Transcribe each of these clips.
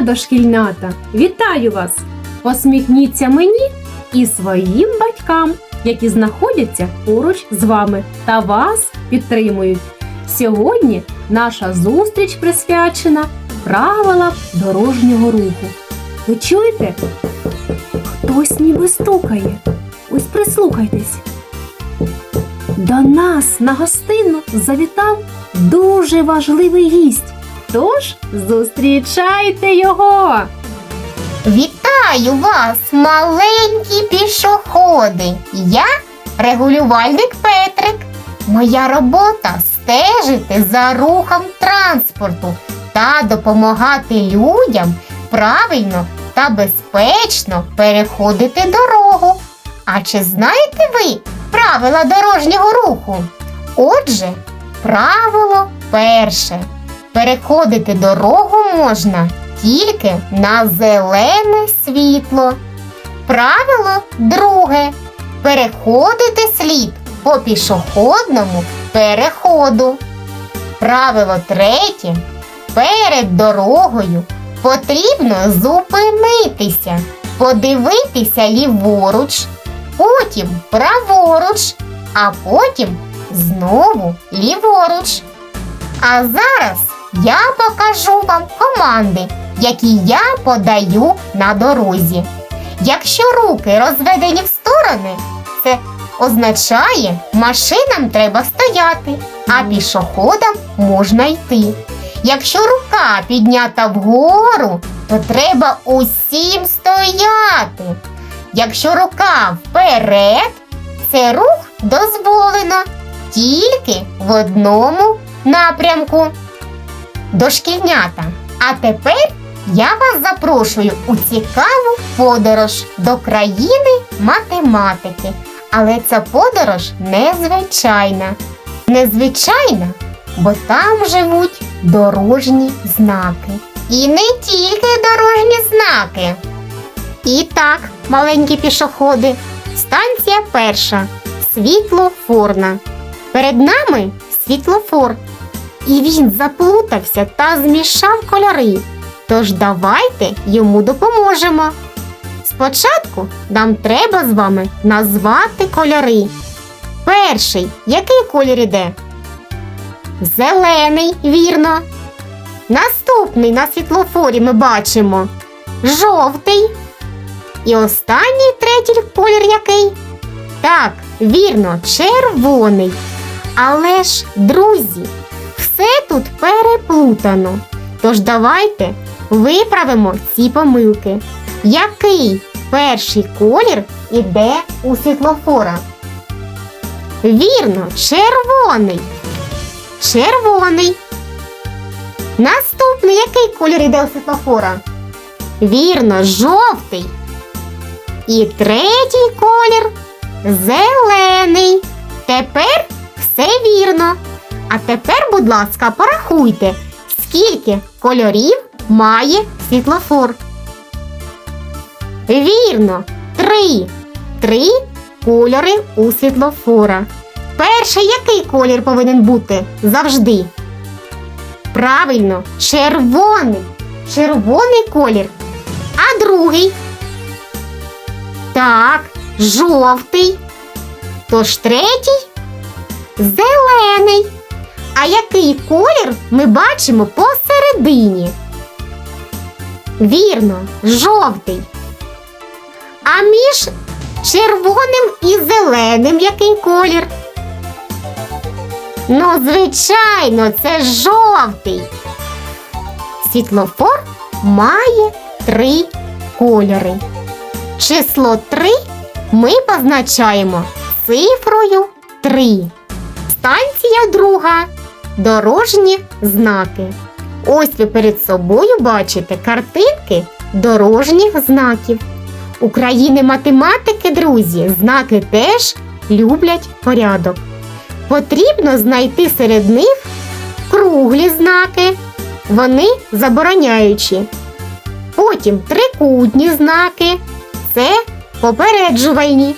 дошкільнята! Вітаю вас! Посміхніться мені і своїм батькам, які знаходяться поруч з вами та вас підтримують. Сьогодні наша зустріч присвячена правилам дорожнього руху. Ви чуєте? Хтось ніби стукає. Ось прислухайтесь. До нас на гостину завітав дуже важливий гість. Тож зустрічайте його! Вітаю вас, маленькі пішоходи. Я регулювальник Петрик. Моя робота стежити за рухом транспорту та допомагати людям правильно та безпечно переходити дорогу. А чи знаєте ви правила дорожнього руху? Отже, правило перше. Переходити дорогу можна тільки на зелене світло. Правило друге. Переходити слід по пішохідному переходу. Правило третє. Перед дорогою потрібно зупинитися, подивитися ліворуч, потім праворуч, а потім знову ліворуч. А зараз я покажу вам команди, які я подаю на дорозі. Якщо руки розведені в сторони, це означає, машинам треба стояти, а пішоходам можна йти. Якщо рука піднята вгору, то треба усім стояти. Якщо рука вперед, це рух дозволено тільки в одному напрямку. Дошкільнята. А тепер я вас запрошую у цікаву подорож до країни математики. Але ця подорож незвичайна. Незвичайна, бо там живуть дорожні знаки. І не тільки дорожні знаки. І так, маленькі пішоходи, станція перша світлофорна. Перед нами світлофор. І він заплутався та змішав кольори. Тож давайте йому допоможемо. Спочатку нам треба з вами назвати кольори. Перший, який колір іде? Зелений, вірно. Наступний на світлофорі ми бачимо жовтий. І останній третій колір який? Так, вірно, червоний. Але ж, друзі, все тут переплутано. Тож давайте виправимо ці помилки. Який перший колір іде у світлофора? Вірно, червоний. Червоний. Наступний який колір іде у світлофора? Вірно, жовтий. І третій колір зелений. Тепер все вірно. А тепер, будь ласка, порахуйте, скільки кольорів має світлофор. Вірно, три. Три кольори у світлофора. Перший який колір повинен бути завжди? Правильно, червоний. Червоний колір. А другий? Так, жовтий. Тож третій зелений. А який колір ми бачимо посередині? Вірно, жовтий. А між червоним і зеленим який колір? Ну, звичайно, це жовтий. Світлофор має три кольори. Число 3 ми позначаємо цифрою 3. Станція друга. Дорожні знаки. Ось ви перед собою бачите картинки дорожніх знаків. У країни математики, друзі, знаки теж люблять порядок. Потрібно знайти серед них круглі знаки. Вони забороняючі. Потім трикутні знаки. Це попереджувальні.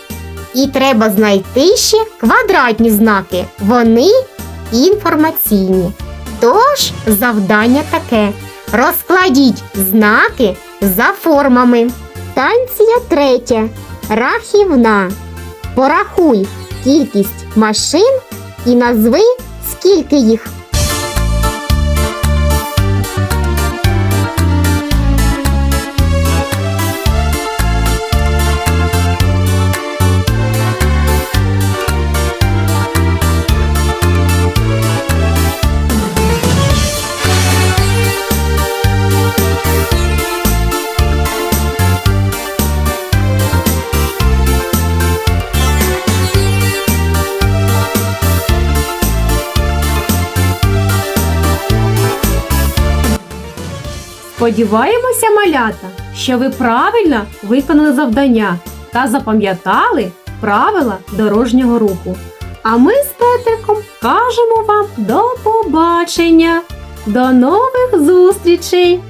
І треба знайти ще квадратні знаки. Вони інформаційні. Тож завдання таке: Розкладіть знаки за формами. Станція третя. Рахівна. Порахуй кількість машин і назви, скільки їх. Сподіваємося, малята, що ви правильно виконали завдання та запам'ятали правила дорожнього руху. А ми з Петриком кажемо вам до побачення, до нових зустрічей!